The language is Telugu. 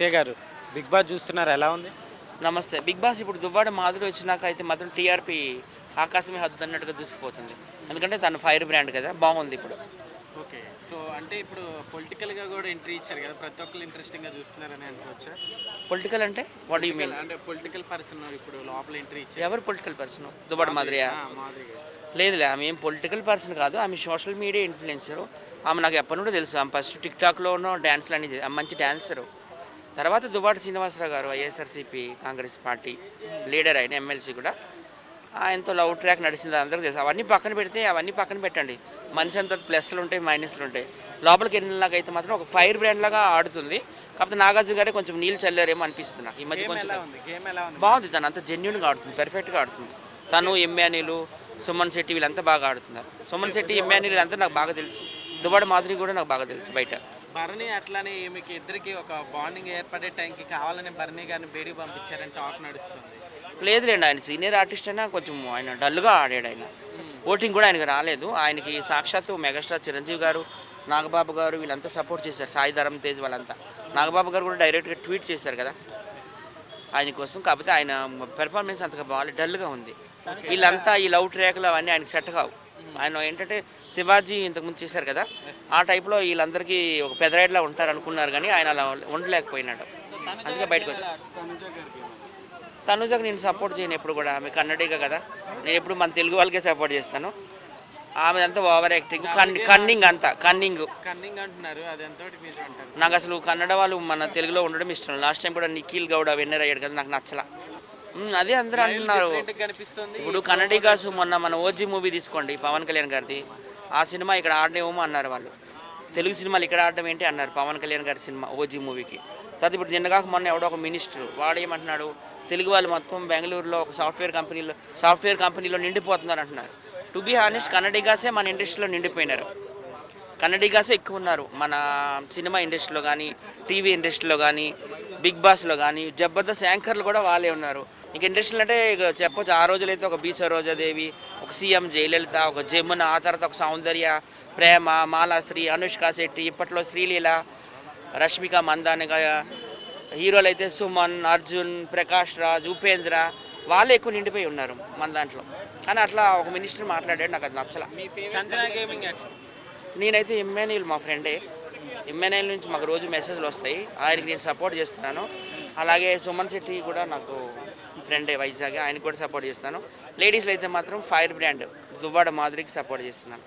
సత్య గారు బిగ్ బాస్ చూస్తున్నారు ఎలా ఉంది? నమస్తే. బిగ్ బాస్ ఇప్పుడు దువ్వాడ మాధురి వచ్చినాక అయితే మాత్రం టీఆర్పీ ఆకాశమే హద్దు అన్నట్టుగా దూసుకుపోతుంది. ఎందుకంటే తను ఫైర్ బ్రాండ్ కదా బాగుంది ఇప్పుడు. ఓకే. సో అంటే ఇప్పుడు పొలిటికల్గా కూడా ఎంట్రీ ఇచ్చారు కదా ప్రతి ఒక్కరు ఇంట్రెస్టింగ్గా చూస్తున్నారని అనుకోవచ్చా పొలిటికల్ అంటే వాట్ యూ మీన్ అంటే పొలిటికల్ పర్సన్ ఇప్పుడు లోపల ఎంట్రీ ఇచ్చారు. ఎవరు పొలిటికల్ పర్సన్ దువ్వాడ మాదిరియా. లేదులే ఆమె ఏం పొలిటికల్ పర్సన్ కాదు ఆమె సోషల్ మీడియా ఇన్ఫ్లుయెన్సర్ ఆమె నాకు ఎప్పటి నుండో తెలుసు ఆమె ఫస్ట్ టిక్ టాక్లోనూ డ్యాన్స్లు ఆమె మంచి డాన్సరు తర్వాత దువ్వాడ శ్రీనివాసరావు గారు వైఎస్ఆర్సీపీ కాంగ్రెస్ పార్టీ లీడర్ అయిన ఎమ్మెల్సీ కూడా ఆయనతో లవ్ ట్రాక్ నడిచింది అందరికీ తెలుసు. అవన్నీ పక్కన పెడితే అవన్నీ పక్కన పెట్టండి. మనిషి అంత ప్లస్లు ఉంటాయి మైనస్లు ఉంటాయి. లోపలికి వెళ్ళినాక అయితే మాత్రం ఒక ఫైర్ బ్రాండ్ లాగా ఆడుతుంది. కాకపోతే నాగార్జున గారే కొంచెం నీళ్ళు చల్లారేమో అనిపిస్తుంది నాకు ఈ మధ్య కొంచెం బాగుంది. తను అంత జెన్యున్గా ఆడుతుంది పెర్ఫెక్ట్గా ఆడుతుంది. తను ఎమ్మానీలు సుమన్ శెట్టి వీళ్ళంతా బాగా ఆడుతున్నారు. సుమన్ శెట్టి ఎమ్మానీలు వీళ్ళంతా నాకు బాగా తెలుసు. దువ్వాడ మాధురి కూడా నాకు బాగా తెలుసు బయట. భరణి అట్లానే మీకు ఇద్దరికి ఒక బాండింగ్ ఏర్పడే టైంకి కావాలని భరణి గారిని బయటికి పంపించారని టాక్ నడుస్తుంది. లేదులేండి ఆయన సీనియర్ ఆర్టిస్ట్ అయినా కొంచెం ఆయన డల్గా ఆడాడు ఆయన. ఓటింగ్ కూడా ఆయనకు రాలేదు. ఆయనకి సాక్షాత్తు మెగాస్టార్ చిరంజీవి గారు నాగబాబు గారు వీళ్ళంతా సపోర్ట్ చేశారు. సాయి ధరమ్ తేజ్ వాళ్ళంతా. నాగబాబు గారు కూడా డైరెక్ట్గా ట్వీట్ చేశారు కదా. ఆయన కోసం కాకపోతే ఆయన పెర్ఫార్మెన్స్ అంతగా బాగా డల్గా ఉంది. వీళ్ళంతా ఈ లవ్ ట్రాక్లు అవన్నీ ఆయనకి సెట్ కావు. ఆయన ఏంటంటే శివాజీ ఇంతకుముందు చేశారు కదా? ఆ టైప్లో వీళ్ళందరికీ ఒక పెదరాయిడ్లా ఉంటారు అనుకున్నారు కానీ ఆయన అలా ఉండలేకపోయినాడు. అందుకే బయటకు వచ్చి. తనుజకు నేను సపోర్ట్ చేయను ఎప్పుడు కూడా. ఆమె కన్నడిగా కదా. నేను ఎప్పుడు మన తెలుగు వాళ్ళకే సపోర్ట్ చేస్తాను. ఆమె అంతా ఓవర్ యాక్టింగ్. కన్నింగ్ అంతా కన్నింగ్. కన్నింగ్ అంటున్నారు. నాకు అసలు కన్నడ వాళ్ళు మన తెలుగులో ఉండడం ఇష్టం. లాస్ట్ టైం కూడా నిఖిల్ గౌడ విన్నర్ అయ్యాడు కదా నాకు నచ్చలా. అదే అందరూ అంటున్నారు. ఇప్పుడు కన్నడిగాసు మొన్న మన ఓజీ మూవీ తీసుకోండి పవన్ కళ్యాణ్ గారిది. ఆ సినిమా ఇక్కడ ఆడనేమో అన్నారు వాళ్ళు. తెలుగు సినిమాలు ఇక్కడ ఆడడం ఏంటి అన్నారు పవన్ కళ్యాణ్ గారి సినిమా ఓజీ మూవీకి తర్వాత ఇప్పుడు నిన్నగాక మొన్న ఎవడో ఒక మినిస్టర్ వాడు ఏమంటున్నాడు తెలుగు వాళ్ళు మొత్తం బెంగళూరులో ఒక సాఫ్ట్వేర్ కంపెనీలో సాఫ్ట్వేర్ కంపెనీలో నిండిపోతున్నారు అంటున్నారు. టు బీ హానెస్ట్ కన్నడిగాసే మన ఇండస్ట్రీలో నిండిపోయినారు. కన్నడిగాసే ఎక్కువ ఉన్నారు. మన సినిమా ఇండస్ట్రీలో కానీ టీవీ ఇండస్ట్రీలో కానీ బిగ్ బాస్లో కానీ జబర్దస్త్ యాంకర్లు కూడా వాళ్ళే ఉన్నారు. ఇంక ఇండస్ట్రీలు అంటే ఇక చెప్పొచ్చు ఆ రోజులైతే ఒక బీ సరోజాదేవి ఒక సీఎం జయలలిత ఒక జమున ఆ తర్వాత ఒక సౌందర్య ప్రేమ మాలాశ్రీ అనుష్క శెట్టి ఇప్పట్లో శ్రీలీల రష్మిక మందానగా హీరోలు అయితే సుమన్ అర్జున్ ప్రకాష్ రాజ్ ఉపేంద్ర వాళ్ళే ఎక్కువ నిండిపోయి ఉన్నారు మన దాంట్లో. కానీ అట్లా ఒక మినిస్టర్ మాట్లాడాడు నాకు అది నచ్చల. నేనైతే ఎమ్మెన్యూల్ మా ఫ్రెండే. ఎమ్మెన్యూల్ నుంచి మాకు రోజు మెసేజ్లు వస్తాయి. ఆయనకి నేను సపోర్ట్ చేస్తున్నాను. అలాగే సుమన్ శెట్టి కూడా నాకు ఫ్రెండ్ వైజాగ్ ఆయన కూడా సపోర్ట్ చేస్తాను. లేడీస్లో అయితే మాత్రం ఫైర్ బ్రాండ్ దువ్వాడ మాదిరికి సపోర్ట్ చేస్తున్నాను.